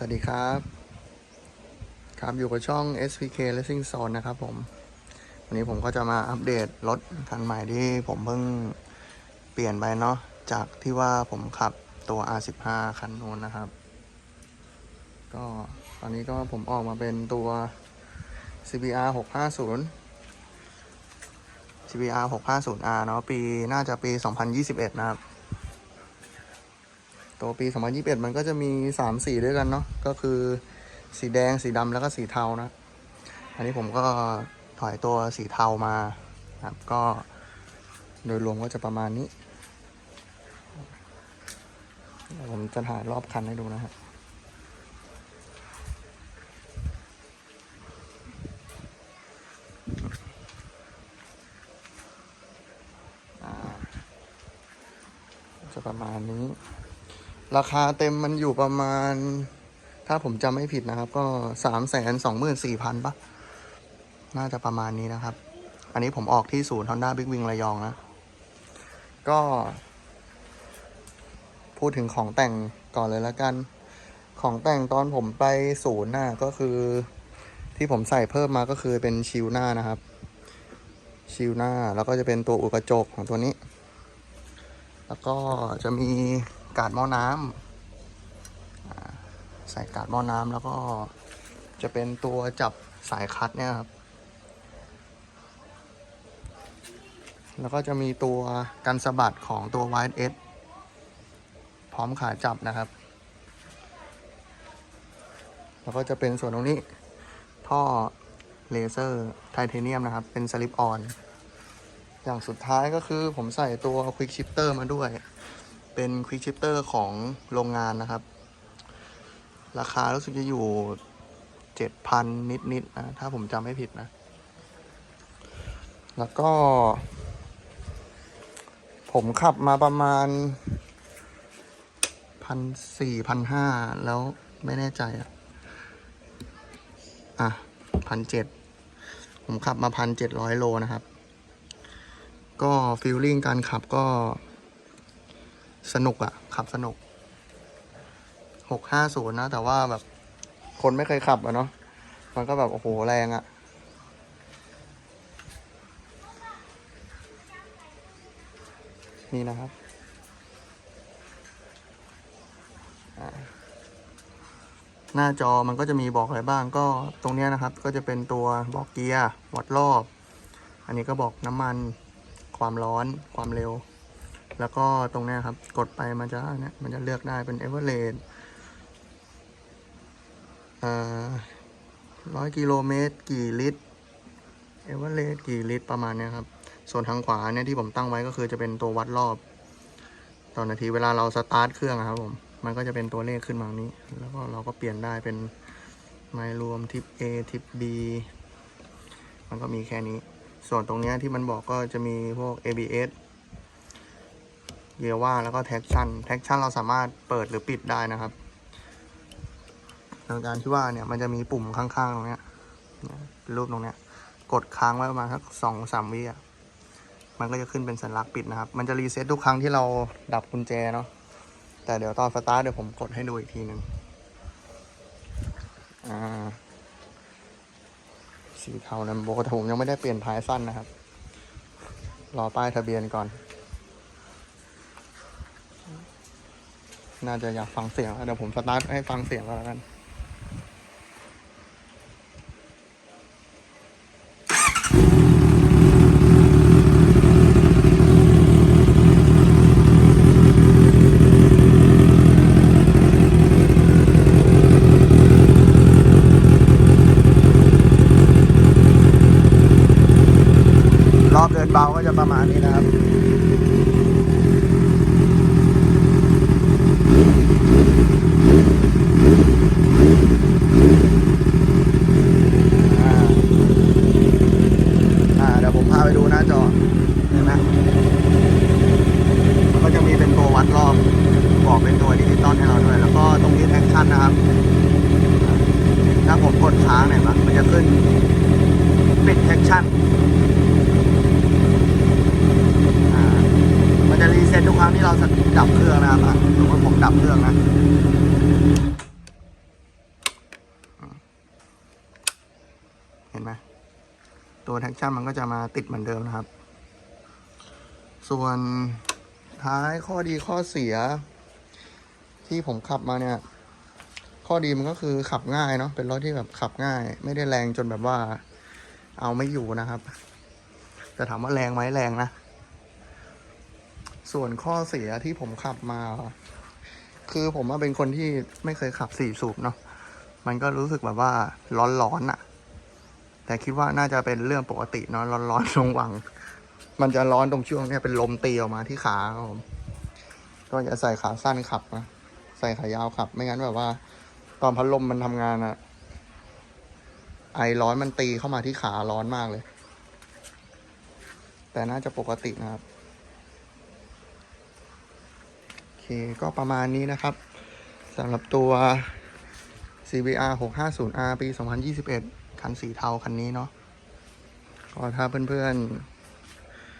สวัสดีครับ ครับอยู่กับช่อง SPK Racing Zone นะครับผม วันนี้ผมก็จะมาอัปเดตรถคันใหม่ที่ผมเพิ่งเปลี่ยนไปเนาะจากที่ว่าผมขับตัว R15 คันนู้นนะครับ ก็ตอนนี้ก็ผมออกมาเป็นตัว CBR 650 CBR 650R เนาะปีน่าจะปี 2021 นะครับ ตัวปี 2021 มันก็จะมี 3 สีด้วยกันเนาะก็คือสีแดงสีดำแล้วก็สีเทานะ อันนี้ผมก็ถอยตัวสีเทามาครับก็โดยรวมก็จะประมาณนี้ ผมจะถ่ายรอบคันให้ดูนะครับจะประมาณนี้ ราคาเต็มมันอยู่ประมาณ ถ้าผมจำไม่ผิดนะครับ ก็สามแสนสองหมื่นสี่พันปะน่าจะประมาณนี้นะครับ อันนี้ผมออกที่ศูนย์ Honda Big Wing ระยองนะ ก็ พูดถึงของแต่งก่อนเลยล้วกัน ของแต่งตอนผมไปศูนย์น่ะก็คือ ที่ผมใส่เพิ่มมาก็คือเป็นชิลหน้านะครับ ชิลหน้าแล้วก็จะเป็นตัวอุกกระจกของตัวนี้ แล้วก็จะมี กาดหม้อน้ำอ่าใส่กาดหม้อน้ำแล้วก็จะเป็นตัวจับสายคัดเนี่ยครับ แล้วก็จะมีตัวกันสะบัดของตัว Wide S พร้อมขาจับนะครับ แล้วก็จะเป็นส่วนตรงนี้ ท่อเลเซอร์ไทเทเนียมนะครับ เป็นสลิปออน อย่างสุดท้ายก็คือผมใส่ตัว Quick Shifter มาด้วย เป็น Quick Shifter ของโรงงานนะครับ ราคารู้สึกจะอยู่7,000นิดๆนะ ถ้าผมจำไม่ผิดนะ แล้วก็ ผมขับมาประมาณพันสี่พันห้าแล้วไม่แน่ใจอะ อะพันเจ็ดผมขับมาพันเจ็ดร้อยโลนะครับ ก็ฟีลลิ่งการขับก็ สนุกอะขับสนุกหกห้าศูนย์นะ แต่ว่าแบบคนไม่เคยขับอะเนาะมันก็แบบโอ้โหแรงอะนี่นะครับหน้าจอมันก็จะมีบอกอะไรบ้างก็ตรงนี้นะครับ ก็จะเป็นตัวบอกเกียร์วัดรอบ อันนี้ก็บอกน้ำมัน ความร้อนความเร็ว แล้วก็ตรงนี้ครับ กดไปมันจะเนี่ยมันจะเลือกได้เป็นเอเวอเรสต์เอ่อร้อยกิโลเมตร กี่ลิตรเอเวอเรสต์กี่ลิตรประมาณนี้ครับ ส่วนทางขวาเนี่ยที่ผมตั้งไว้ก็คือจะเป็นตัววัดรอบต่อนาทีเวลาเราสตาร์ทเครื่องครับผมมันก็จะเป็นตัวเลขขึ้นมานี้ แล้วก็เราก็เปลี่ยนได้เป็นไมล์รวมทิป A ทิป B มันก็มีแค่นี้ ส่วนตรงนี้ที่มันบอกก็จะมีพวก ABS เกียร์ว่าแล้วก็แท็กชั่น แท็กชั่นเราสามารถเปิดหรือปิดได้นะครับในการที่ว่าเนี่ยมันจะมีปุ่มข้างๆตรงเนี้ยรูปตรงเนี้ย กดค้างไว้ประมาณสักสองสามวิอะมันก็จะขึ้นเป็นสัญลักษณ์ปิดนะครับ มันจะรีเซ็ตทุกครั้งที่เราดับกุญแจเนาะแต่เดี๋ยวตอนสตาร์ทเดี๋ยวผมกดให้ดูอีกทีหนึ่งอ่าสีเทาลัมโบแต่ผมยังไม่ได้เปลี่ยนท้ายสั้นนะครับ รอป้ายทะเบียนก่อน น่าจะอยากฟังเสียงแล้วเดี๋ยวผมสตาร์ทให้ฟังเสียงก็แล้วกันรอบเดินเบาก็จะประมาณนี้นะครับึ้น ปิดแท็กชั่นมันจะรีเซ็ตทุกครั้งที่เราดับเครื่องนะครับผมมติผมดับเครื่องนะเห็นไหมตัวแท็กชั่นมันก็จะมาติดเหมือนเดิมนะครับ ส่วนท้ายข้อดีข้อเสีย ที่ผมขับมาเนี่ย ข้อดีมันก็คือขับง่ายเนาะเป็นรถที่แบบขับง่าย ไม่ได้แรงจนแบบว่า เอาไม่อยู่นะครับ แต่ถามว่าแรงไหมแรงนะ ส่วนข้อเสียที่ผมขับมา คือผมว่าเป็นคนที่ไม่เคยขับสี่สูบเนาะมันก็รู้สึกแบบว่าร้อนๆอะแต่คิดว่าน่าจะเป็นเรื่องปกติเนาะร้อนๆตรงวัง มันจะร้อนตรงช่วงเนี้ยเป็นลมตีออกมาที่ขาครับผมก็อย่าใส่ขาสั้นขับนะใส่ขายาวขับ ไม่งั้นแบบว่า ตอนพัดลมมันทำงานอะไอร้อนมันตีเข้ามาที่ขาร้อนมากเลย แต่น่าจะปกตินะครับ โอเค ก็ประมาณนี้นะครับสำหรับตัว CBR 650R ปี 2021 คันสีเทาคันนี้เนาะก็ถ้าเพื่อน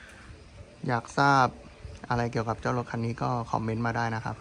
ๆ อยากทราบอะไรเกี่ยวกับเจ้ารถคันนี้ก็คอมเมนต์มาได้นะครับ